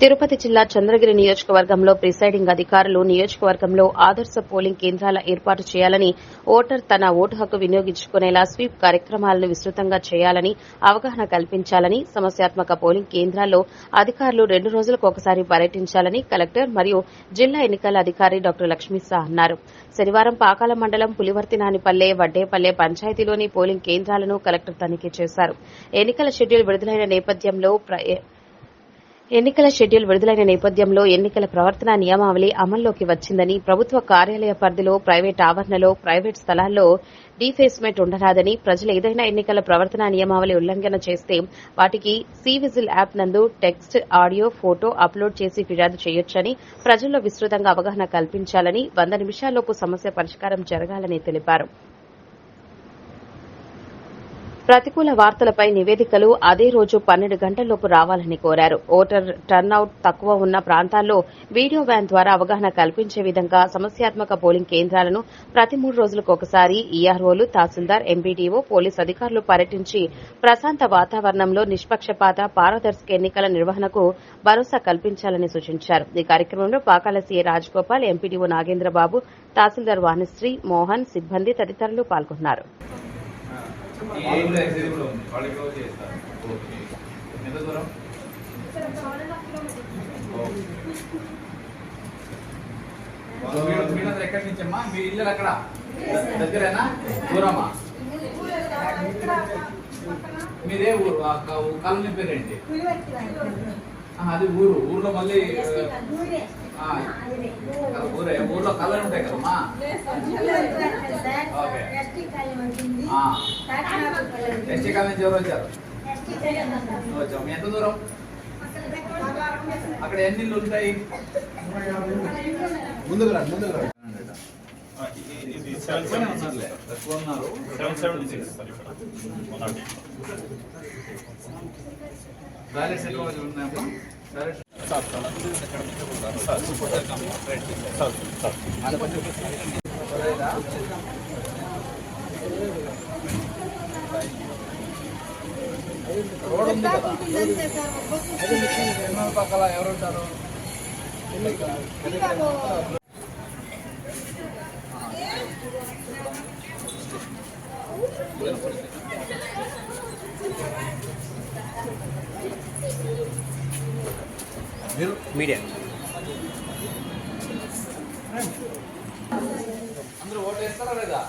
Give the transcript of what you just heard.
తిరుపతి జిల్లా చంద్రగిరి నియోజకవర్గంలో ప్రిసైడింగ్ అధికారులు నియోజకవర్గంలో ఆదర్శ పోలింగ్ కేంద్రాల ఏర్పాటు చేయాలని ఓటర్ తన ఓటు హక్కు వినియోగించుకునేలా స్వీప్ కార్యక్రమాలను విస్తృతంగా చేయాలని అవగాహన కల్పించాలని సమస్యాత్మక పోలింగ్ కేంద్రాల్లో అధికారులు రెండు రోజులకు ఒకసారి పర్యటించాలని కలెక్టర్ మరియు జిల్లా ఎన్నికల అధికారి డాక్టర్ లక్ష్మీసా అన్నారు. శనివారం పాకాల మండలం పులివర్తినానిపల్లె వడ్డేపల్లె పంచాయతీలోని పోలింగ్ కేంద్రాలను కలెక్టర్ తనిఖీ చేశారు. ఎన్నికల షెడ్యూల్ విడుదలైన నేపథ్యంలో ప్ర- ఎన్నికల షెడ్యూల్ విడుదలైన నేపథ్యంలో ఎన్నికల ప్రవర్తన నియమావళి అమల్లోకి వచ్చిందని ప్రభుత్వ కార్యాలయ పరిధిలో ప్రైవేట్ ఆవరణలో ప్రైవేట్ స్థలాల్లో డీఫేస్మెంట్ ఉండరాదని ప్రజలు ఏదైనా ఎన్నికల ప్రవర్తన నియమావళి ఉల్లంఘన చేస్తే వాటికి సి విజిల్ యాప్ నందు టెక్స్ట్ ఆడియో ఫోటో అప్లోడ్ చేసి ఫిర్యాదు చేయొచ్చని ప్రజల్లో విస్తృతంగా అవగాహన కల్పించాలని వంద నిమిషాల్లోపు సమస్య పరిష్కారం జరగాలని తెలిపారు. ప్రతికూల వార్తలపై నివేదికలు అదే రోజు పన్నెండు గంటల్లోపు రావాలని కోరారు. ఓటర్ టర్నౌట్ తక్కువ ఉన్న ప్రాంతాల్లో వీడియో వ్యాన్ ద్వారా అవగాహన కల్పించే విధంగా సమస్యాత్మక పోలింగ్ కేంద్రాలను ప్రతి మూడు రోజులకు ఒకసారి ఈఆర్ఓలు తహసీల్దార్ ఎంపీడీఓ పోలీస్ అధికారులు పర్యటించి ప్రశాంత వాతావరణంలో నిష్పక్షపాత పారదర్శక ఎన్నికల నిర్వహణకు భరోసా కల్పించాలని సూచించారు. ఈ కార్యక్రమంలో పాకాల సీఏ రాజగోపాల్ ఎంపీడీఓ నాగేంద్రబాబు తహసీల్దార్ వాణిశ్రీ మోహన్ సిబ్బంది తదితరులు పాల్గొన్నారు. ఎంత దూరం. మీరు మీరందరూ ఎక్కడి నుంచి అమ్మా మీ ఇల్లు అక్కడ దగ్గరేనా? దూరమా? మీదే ఊరు. కాలనీ పేరేంటి? అది ఊరు. ఊర్లో మళ్ళీ ఊరే. ఊర్లో కలర్ ఉంటాయి కదమ్మా. ఎస్టీ కాలనీ నుంచి ఎవరు వచ్చారు? మీ ఎంత దూరం? అక్కడ ఎన్ని ఇల్లు ఉంటాయి? ముందుకు రండి ముందుకు రండి తక్కువ ఉన్నారు. బ్యాలెన్స్ ఎక్కువ ఉన్నాయమ్మా బ్యాలెన్స్ రోడ్ ఉంది కదా ఎన్నో పక్కల మీడియా. అందరూ ఓటు వేస్తారా లేదా?